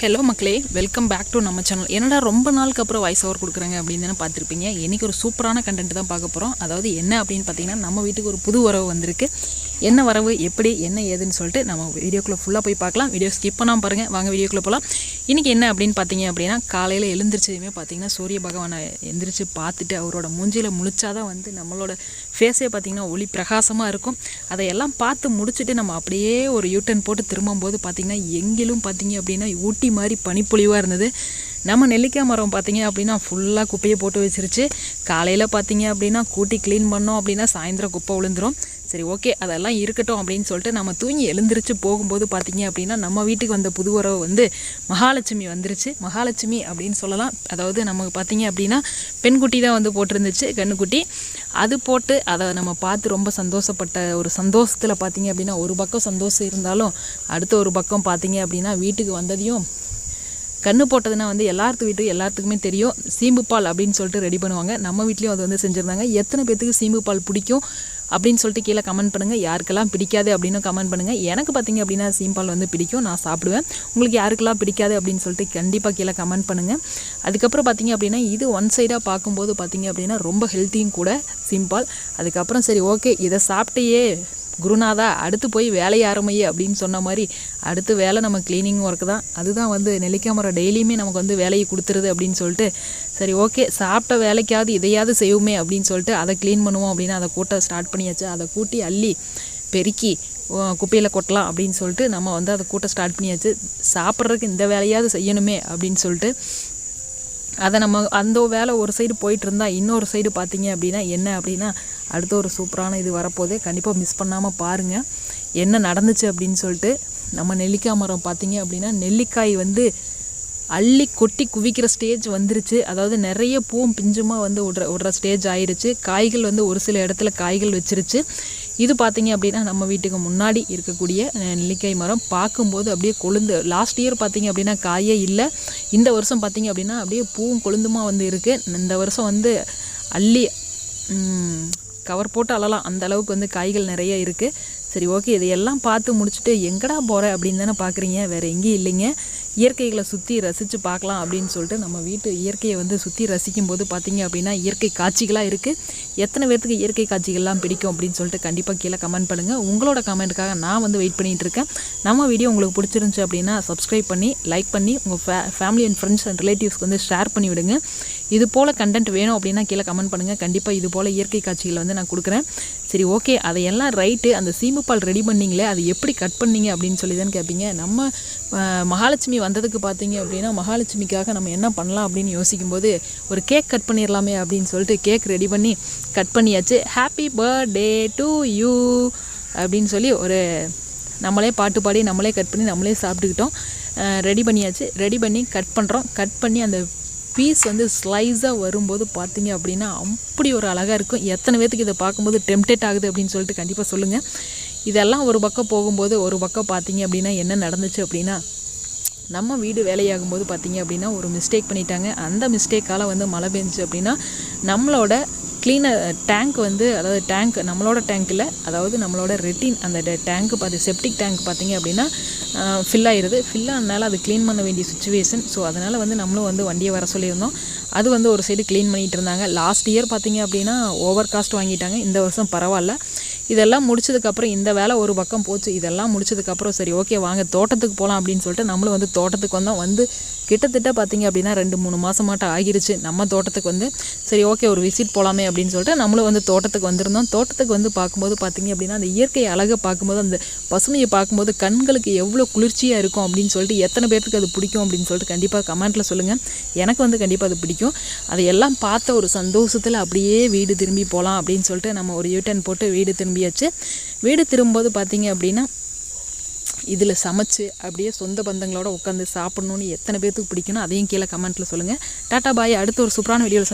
Hello மக்களே welcome back to நம்ம channel என்னடா ரொம்ப நாளுக்கு அப்புறம் வாய்ஸ் ஓவர் கொடுக்குறாங்க அப்படின்னு தானே பார்த்துருப்பீங்க. இன்றைக்கி ஒரு சூப்பரான கண்டென்ட் தான் பார்க்க போகிறோம் அதாவது என்ன அப்படின்னு பார்த்தீங்கன்னா நம்ம வீட்டுக்கு ஒரு புது உறவு வந்திருக்கு. என்ன வரவு எப்படி என்ன ஏதுன்னு சொல்லிட்டு நம்ம வீடியோக்குள்ளே ஃபுல்லாக போய் பார்க்கலாம். வீடியோ ஸ்கிப் பண்ணாமல் பாருங்கள் வாங்க வீடியோக்குள்ளே போகலாம் இன்றைக்கி என்ன அப்படின்னு பார்த்தீங்க அப்படின்னா காலையில் எழுந்திரிச்சதுமே பார்த்தீங்கன்னா சூரிய பகவானை எந்திரிச்சு பார்த்துட்டு அவரோட மூஞ்சியில் முழிச்சாதான் வந்து நம்மளோட ஃபேஸே பார்த்திங்கன்னா ஒளி பிரகாசமாக இருக்கும். அதையெல்லாம் பார்த்து முடிச்சுட்டு நம்ம அப்படியே ஒரு யூட்டன் போட்டு திரும்பும்போது பார்த்திங்கன்னா எங்கிலும் பார்த்திங்க அப்படின்னா ஊட்டி மாதிரி பனிப்பொழிவாக இருந்தது. நம்ம நெல்லிக்காய் மரம் பார்த்திங்க அப்படின்னா ஃபுல்லாக குப்பையை போட்டு வச்சிருச்சு. காலையில் பார்த்தீங்க அப்படின்னா கூட்டி க்ளீன் பண்ணோம் அப்படின்னா சாயந்தரம் குப்பை விழுந்துரும். சரி ஓகே அதெல்லாம் இருக்கட்டும் அப்படின்னு சொல்லிட்டு நம்ம தூங்கி எழுந்திரிச்சு போகும்போது பார்த்தீங்க அப்படின்னா நம்ம வீட்டுக்கு வந்த புது உறவு வந்து மகாலட்சுமி வந்துருச்சு. மகாலட்சுமி அப்படின்னு சொல்லலாம். அதாவது நமக்கு பார்த்தீங்க அப்படின்னா பெண்குட்டி தான் வந்து போட்டிருந்துச்சு கண்ணுக்குட்டி. அது போட்டு அதை நம்ம பார்த்து ரொம்ப சந்தோஷப்பட்ட ஒரு சந்தோஷத்தில் பார்த்தீங்க அப்படின்னா ஒரு பக்கம் சந்தோஷம் இருந்தாலும் அடுத்த ஒரு பக்கம் பார்த்தீங்க அப்படின்னா வீட்டுக்கு வந்ததையும் கண்ணு போட்டதுன்னா வந்து எல்லாத்து வீட்டு எல்லாத்துக்குமே தெரியும். சீம்பு பால் அப்படின்னு சொல்லிட்டு ரெடி பண்ணுவாங்க. நம்ம வீட்லேயும் அது வந்து செஞ்சுருந்தாங்க. எத்தனை பேத்துக்கு சீம்பு பால் பிடிக்கும்? அப்படின்னு சொல்லிட்டு கீழே கமெண்ட் பண்ணுங்கள் யாருக்கெல்லாம் பிடிக்காது அப்படின்னு கமெண்ட் பண்ணுங்கள் எனக்கு பார்த்தீங்க அப்படின்னா சீம்பால் வந்து பிடிக்கும். நான் சாப்பிடுவேன். உங்களுக்கு யாருக்கெல்லாம் பிடிக்காது அப்படின்னு சொல்லிட்டு கண்டிப்பாக கீழே கமெண்ட் பண்ணுங்கள் அதுக்கப்புறம் பார்த்தீங்க அப்படின்னா இது ஒன் சைடாக பார்க்கும்போது பார்த்தீங்க அப்படின்னா ரொம்ப ஹெல்த்தியும் கூட சிம்பால். அதுக்கப்புறம் சரி ஓகே இதை சாப்பிட்டையே. குருநாதா அடுத்து போய் வேலையை ஆரம்பியே அப்படின்னு சொன்ன மாதிரி அடுத்து வேலை நம்ம க்ளீனிங் ஒர்க்கு தான். அதுதான் வந்து நெல்லிக்காய் மரம் டெய்லியுமே நமக்கு வந்து வேலையை கொடுத்துருது அப்படின்னு சொல்லிட்டு சரி ஓகே சாப்பிட்ட வேலைக்காவது இதையாவது செய்வோமே அப்படின்னு சொல்லிட்டு அதை க்ளீன் பண்ணுவோம் அப்படின்னு அதை கூட்ட ஸ்டார்ட் பண்ணியாச்சு. அதை கூட்டி அள்ளி பெருக்கி குப்பையில் கொட்டலாம் அப்படின்னு சொல்லிட்டு நம்ம வந்து அதை கூட்ட ஸ்டார்ட் பண்ணியாச்சு. சாப்பிட்றதுக்கு இந்த வேலையாவது செய்யணுமே அப்படின்னு சொல்லிட்டு அதை நம்ம அந்த வேலை ஒரு சைடு போயிட்டு இருந்தால் இன்னொரு சைடு பார்த்தீங்க அப்படின்னா என்ன அப்படின்னா அடுத்த ஒரு சூப்பரான இது வரப்போதே கண்டிப்பாக மிஸ் பண்ணாமல் பாருங்கள் என்ன நடந்துச்சு அப்படின்னு சொல்லிட்டு நம்ம நெல்லிக்காய் மரம் பார்த்தீங்க அப்படின்னா நெல்லிக்காய் வந்து அள்ளி கொட்டி குவிக்கிற ஸ்டேஜ் வந்துருச்சு. அதாவது நிறைய பூவும் பிஞ்சுமாக வந்து விடுற விடுற ஸ்டேஜ் ஆயிடுச்சு காய்கள் வந்து ஒரு சில இடத்துல காய்கள் வச்சிருச்சு. இது பார்த்தீங்க அப்படின்னா நம்ம வீட்டுக்கு முன்னாடி இருக்கக்கூடிய நெல்லிக்காய் மரம். பார்க்கும்போது அப்படியே கொழுந்து லாஸ்ட் இயர் பார்த்தீங்க அப்படின்னா காயே இல்லை. இந்த வருஷம் பார்த்தீங்க அப்படின்னா அப்படியே பூவும் கொழுந்துமா வந்து இருக்குது இந்த வருஷம் வந்து அள்ளி கவர் போட்டு அழலாம். அந்த அளவுக்கு வந்து காய்கள் நிறைய இருக்குது சரி ஓகே இதையெல்லாம் பார்த்து முடிச்சுட்டு எங்கடா போகிற அப்படின்னு தானே பார்க்குறீங்க வேறு எங்கேயும் இல்லைங்க. இயற்கைகளை சுற்றி ரசித்து பார்க்கலாம் அப்படின்னு சொல்லிட்டு நம்ம வீட்டு இயற்கையை வந்து சுற்றி ரசிக்கும் போது பார்த்திங்க அப்படின்னா இயற்கை காட்சிகளாக இருக்குது எத்தனை பேர்த்துக்கு இயற்கை காட்சிகள்லாம் பிடிக்கும் அப்படின்னு சொல்லிட்டு கண்டிப்பாக கீழே கமெண்ட் பண்ணுங்கள் உங்களோட கமெண்ட்டுக்காக நான் வந்து வெயிட் பண்ணிகிட்டு இருக்கேன். நம்ம வீடியோ உங்களுக்கு பிடிச்சிருந்துச்சு அப்படின்னா சப்ஸ்கிரைப் பண்ணி லைக் பண்ணி உங்கள் ஃபே ஃபேமிலி அண்ட் ஃப்ரெண்ட்ஸ் அண்ட் ரிலேட்டிவ்ஸ்க்கு வந்து ஷேர் பண்ணி விடுங்க இது போல் கண்டென்ட் வேணும் அப்படின்னா கீழே கமெண்ட் பண்ணுங்கள் கண்டிப்பாக இது போல் இயற்கை காட்சிகளை வந்து நான் கொடுக்குறேன். சரி ஓகே அதையெல்லாம் ரைட்டு அந்த சீமப்பால் ரெடி பண்ணிங்களே அது எப்படி கட் பண்ணீங்க அப்படின்னு சொல்லி தான் கேட்பீங்க நம்ம மகாலட்சுமி வந்ததுக்கு பார்த்தீங்க அப்படின்னா மகாலட்சுமிக்காக நம்ம என்ன பண்ணலாம் அப்படின்னு யோசிக்கும்போது ஒரு கேக் கட் பண்ணிடலாமே அப்படின்னு சொல்லிட்டு கேக் ரெடி பண்ணி கட் பண்ணியாச்சு. ஹாப்பி பர்த்டே டு யூ அப்படின்னு சொல்லி ஒரு நம்மளே பாட்டு பாடி நம்மளே கட் பண்ணி நம்மளே சாப்பிட்டுக்கிட்டோம். ரெடி பண்ணியாச்சு. ரெடி பண்ணி கட் பண்ணுறோம் கட் பண்ணி அந்த பீஸ் வந்து ஸ்லைஸாக வரும்போது பார்த்தீங்க அப்படின்னா அப்படி ஒரு அழகாக இருக்கும். எத்தனை பேத்துக்கு இதை பார்க்கும்போது டெம்டேட் ஆகுது அப்படின்னு சொல்லிட்டு கண்டிப்பாக சொல்லுங்கள் இதெல்லாம் ஒரு பக்கம் போகும்போது ஒரு பக்கம் பார்த்தீங்க அப்படின்னா என்ன நடந்துச்சு அப்படின்னா நம்ம வீடு வேலையாகும்போது பார்த்திங்க அப்படின்னா ஒரு மிஸ்டேக் பண்ணிட்டாங்க. அந்த மிஸ்டேக்கால் வந்து மழை பெஞ்சு அப்படின்னா நம்மளோட க்ளீனர் டேங்க் uh, வந்து அதாவது டேங்க் நம்மளோட டேங்க்கில் அதாவது நம்மளோட ரெட்டின் அந்த டேங்க்கு பார்த்து செப்டிக் டேங்க் பார்த்திங்க அப்படின்னா ஃபில் ஆயிடுது ஃபில் ஆனதுனால அது க்ளீன் பண்ண வேண்டிய சுச்சுவேஷன் ஸோ அதனால் வந்து நம்மளும் வந்து வண்டியை வர சொல்லியிருந்தோம். அது வந்து ஒரு சைடு க்ளீன் பண்ணிகிட்டு இருந்தாங்க. லாஸ்ட் இயர் பார்த்திங்க அப்படின்னா ஓவர் காஸ்ட் வாங்கிட்டாங்க. இந்த வருஷம் பரவாயில்ல. இதெல்லாம் முடிச்சதுக்கப்புறம் இந்த வேலை ஒரு பக்கம் போச்சு இதெல்லாம் முடிச்சதுக்கப்புறம் சரி ஓகே வாங்க தோட்டத்துக்கு போகலாம் அப்படின்னு சொல்லிட்டு நம்மளும் வந்து தோட்டத்துக்கு வந்தோம். வந்து கிட்டத்தட்ட பார்த்திங்க அப்படின்னா ரெண்டு மூணு மாதமாட்டம் ஆகிருச்சு. நம்ம தோட்டத்துக்கு வந்து சரி ஓகே ஒரு விசிட் போகலாமே அப்படின்னு சொல்லிட்டு நம்மளும் வந்து தோட்டத்துக்கு வந்திருந்தோம். தோட்டத்துக்கு வந்து பார்க்கும்போது பார்த்திங்க அப்படின்னா அந்த இயற்கை அழகை பார்க்கும்போது அந்த பசுமையை பார்க்கும்போது கண்களுக்கு எவ்வளோ குளிர்ச்சியாக இருக்கும் அப்படின்னு சொல்லிட்டு எத்தனை பேர்த்துக்கு அது பிடிக்கும் அப்படின்னு சொல்லிட்டு கண்டிப்பாக கமெண்ட்டில் சொல்லுங்கள் எனக்கு வந்து கண்டிப்பாக அது பிடிக்கும். அதையெல்லாம் பார்த்த ஒரு சந்தோஷத்தில் அப்படியே வீடு திரும்பி போகலாம் அப்படின்னு சொல்லிட்டு நம்ம ஒரு யூட்டன் போட்டு வீடு திரும்பி திரும்பியாச்சு வீடு திரும்பும்போது பார்த்தீங்க அப்படின்னா இதில் சமைச்சு அப்படியே சொந்த பந்தங்களோட உட்காந்து சாப்பிட்ணுன்னு எத்தனை பேர்த்துக்கு பிடிக்கணும் அதையும் கீழே கமெண்ட்டில் சொல்லுங்கள் டாட்டா பாய் அடுத்த ஒரு சூப்பரான வீடியோவில்